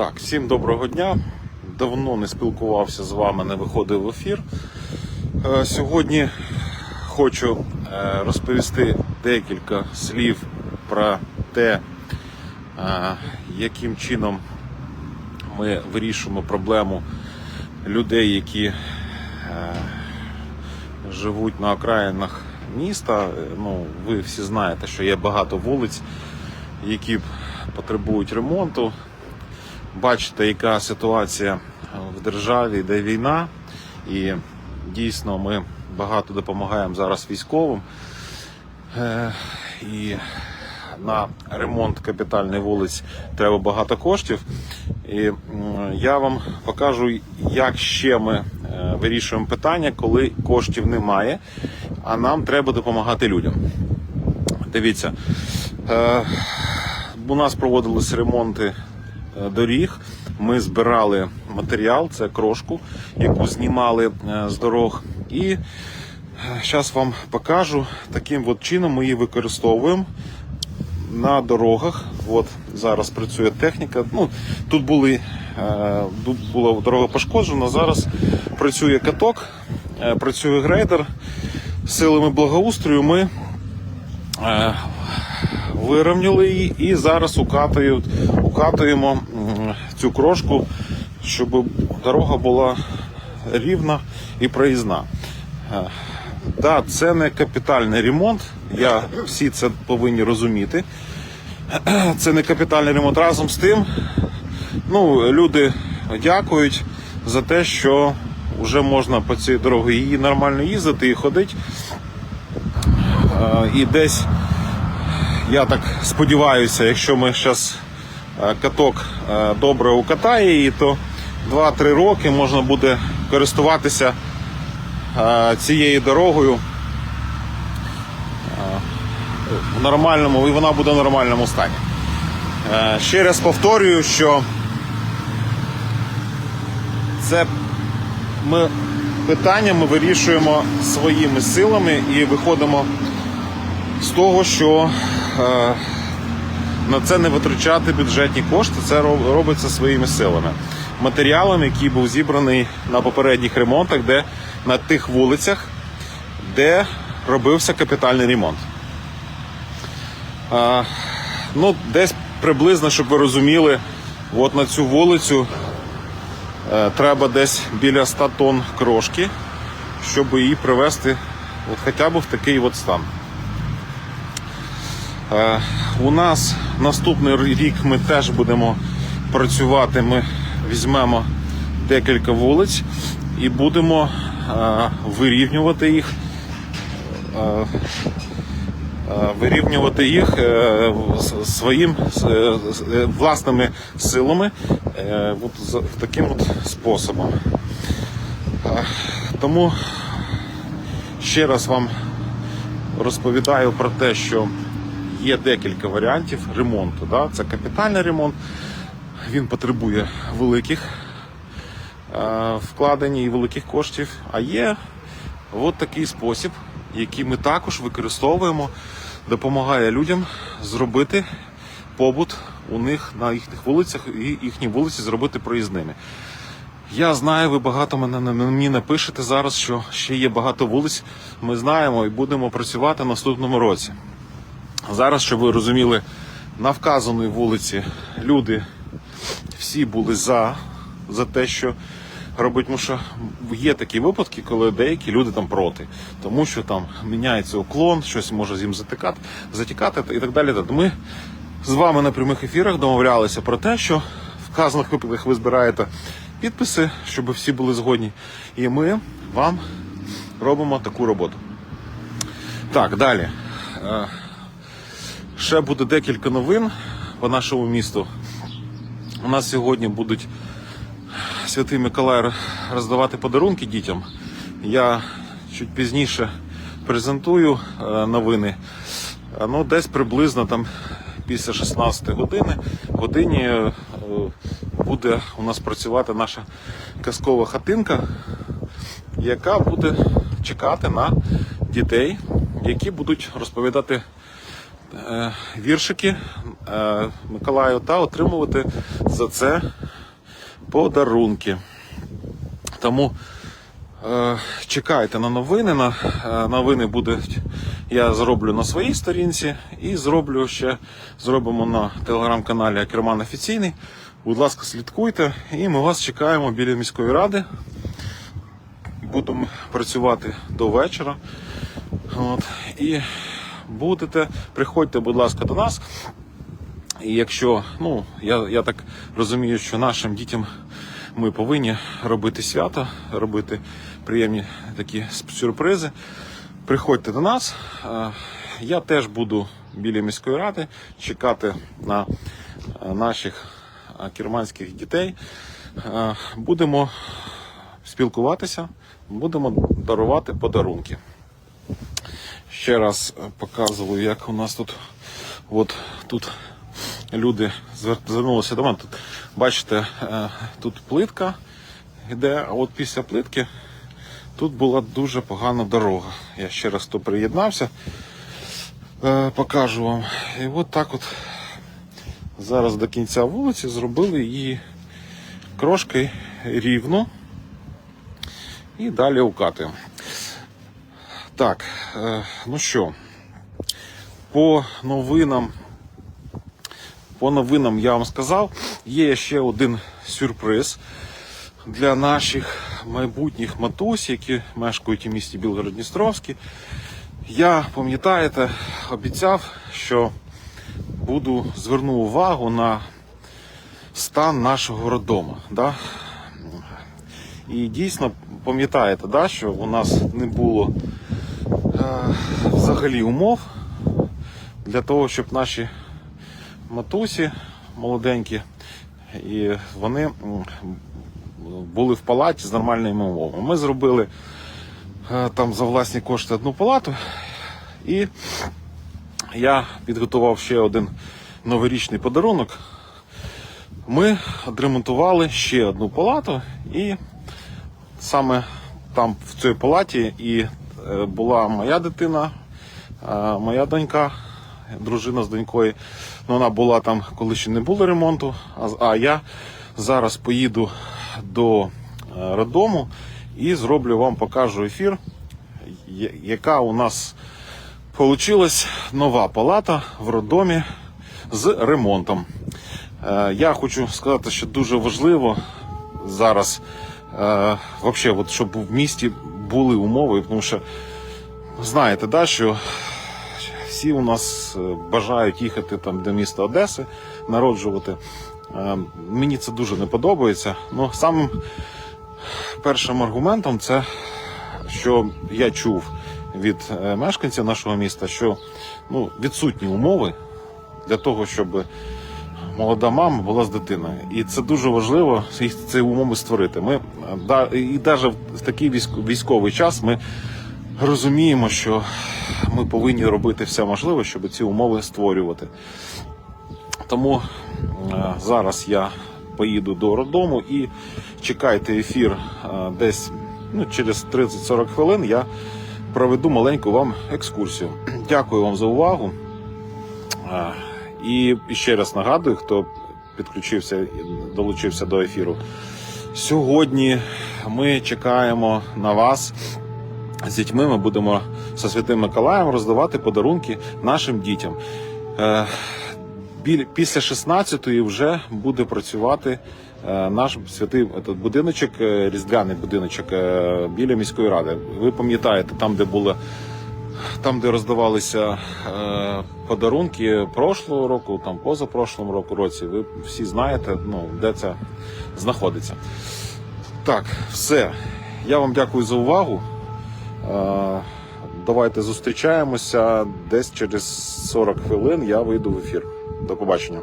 Так, всім доброго дня. Давно не спілкувався з вами, не виходив в ефір. Е, Сьогодні хочу е, розповісти декілька слів про те, е, яким чином ми вирішуємо проблему людей, які живуть на окраїнах міста. Ну, ви всі знаєте, що є багато вулиць, які потребують ремонту. Бачите, яка ситуація в державі, де війна, і дійсно ми багато допомагаємо зараз військовим. Е, І на ремонт капітальних вулиць треба багато коштів. І я вам покажу, як ще ми е, вирішуємо питання, коли коштів немає, а нам треба допомагати людям. Дивіться, е, у нас проводились ремонти доріг. Ми збирали матеріал, це крошку, яку знімали е, з дорог. І зараз вам покажу, таким от чином ми її використовуємо на дорогах. От зараз працює техніка. Ну, тут були, е, була дорога пошкоджена, зараз працює каток, е, працює грейдер. Силами благоустрою ми е, вирівняли її і зараз укатують, укатуємо цю крошку, щоб дорога була рівна і проїзна. Е, Да, це не капітальний ремонт. Я всі це повинні розуміти. Це не капітальний ремонт. Разом з тим, ну, люди дякують за те, що вже можна по цій дорогі її нормально їздити і ходити. Е, І десь я так сподіваюся, якщо ми зараз каток е, добре укатає її, то 2-3 роки можна буде користуватися е, цією дорогою е, в нормальному, і вона буде в нормальному стані. Е, Ще раз повторюю, що це ми питання ми вирішуємо своїми силами і виходимо з того, що е, на це не витрачати бюджетні кошти, це робиться своїми силами. Матеріалом, який був зібраний на попередніх ремонтах, де на тих вулицях, де робився капітальний ремонт. Е, ну, десь приблизно, щоб ви розуміли, от на цю вулицю е, треба десь біля 100 тонн крошки, щоб її привести от хоча б в такий от стан. Е, У нас наступний рік ми теж будемо працювати. Ми візьмемо декілька вулиць і будемо е, вирівнювати їх. е, Вирівнювати їх своїм власними силами от таким от способом. Тому ще раз вам розповідаю про те, що є декілька варіантів ремонту. Да? Це капітальний ремонт, він потребує великих е, вкладень і великих коштів. А є от такий спосіб, який ми також використовуємо, допомагає людям зробити побут у них на їхніх вулицях і їхні вулиці зробити проїзними. Я знаю, ви багато мене мені напишете зараз, що ще є багато вулиць. Ми знаємо і будемо працювати в наступному році. Зараз, щоб ви розуміли, на вказаній вулиці люди всі були за, за те, що робить, тому що є такі випадки, коли деякі люди там проти, тому що там міняється уклон, щось може з їм затикати, затікати і так далі. Ми з вами на прямих ефірах домовлялися про те, що в вказаних випадках ви збираєте підписи, щоб всі були згодні, і ми вам робимо таку роботу. Так, далі. Ще буде декілька новин по нашому місту. У нас сьогодні будуть Святий Миколай роздавати подарунки дітям. Я чуть пізніше презентую е, новини. Е, Ну, десь приблизно там після 16 години годині е, буде у нас працювати наша казкова хатинка, яка буде чекати на дітей, які будуть розповідати віршики е, Миколаю та отримувати за це подарунки. Тому е, чекайте на новини. На, е, новини будуть я зроблю на своїй сторінці і зроблю ще зробимо на телеграм-каналі Акерман Офіційний. Будь ласка, слідкуйте, і ми вас чекаємо біля міської ради. Будемо працювати до вечора. От, і будете, приходьте, будь ласка, до нас. І якщо, ну, я, я так розумію, що нашим дітям ми повинні робити свято, робити приємні такі сюрпризи. Приходьте до нас. Я теж буду біля міської ради чекати на наших керманських дітей. Будемо спілкуватися, будемо дарувати подарунки. Ще раз показую, як у нас тут, от тут люди звернулися до мене. Тут, бачите, е, тут плитка йде, а от після плитки тут була дуже погана дорога. Я ще раз то приєднався, е, покажу вам. І от так от зараз до кінця вулиці зробили її крошки рівно і далі укатуємо. Так, е, ну що, по новинам, по новинам я вам сказав, є ще один сюрприз для наших майбутніх матусь, які мешкають у місті Білгород-Дністровський. Я, пам'ятаєте, обіцяв, що буду зверну увагу на стан нашого роддому. Да? І дійсно пам'ятаєте, да, що у нас не було взагалі умов для того, щоб наші матусі молоденькі, і вони були в палаті з нормальними умовами. Ми зробили е, там за власні кошти одну палату, і я підготував ще один новорічний подарунок. Ми відремонтували ще одну палату, і саме там в цій палаті і е, була моя дитина, е, моя донька, дружина з донькою. Ну, Вона була там, коли ще не було ремонту. А, я зараз поїду до е, роддому і зроблю вам, покажу ефір, яка у нас Получилась нова палата в роддомі з ремонтом. Е, Я хочу сказати, що дуже важливо зараз, е, вообще, от, щоб в місті були умови, тому що знаєте, да, що всі у нас е, бажають їхати там до міста Одеси, народжувати. Е, Мені це дуже не подобається. Ну, самим першим аргументом це що я чув від е, мешканців нашого міста, що ну, відсутні умови для того, щоб молода мама була з дитиною. І це дуже важливо ці умови створити. Ми е, і навіть в такий військовий час ми розуміємо, що ми повинні робити все можливе, щоб ці умови створювати. Тому е, зараз я поїду до роддому і чекайте ефір е, десь ну, через 30-40 хвилин. Я проведу маленьку вам екскурсію. Дякую вам за увагу. І ще раз нагадую, хто підключився і долучився до ефіру. Сьогодні ми чекаємо на вас. З дітьми ми будемо зі Святим Миколаєм роздавати подарунки нашим дітям. Е, Після 16-ї вже буде працювати е, наш святий будиночок, е, різдвяний будиночок біля міської ради. Ви пам'ятаєте, там, де було там, де роздавалися е, подарунки прошлого року, там позапрошлому року році, ви всі знаєте, ну, де це знаходиться. Так, все. Я вам дякую за увагу. Е, Давайте зустрічаємося десь через 40 хвилин. Я вийду в ефір. До побачення.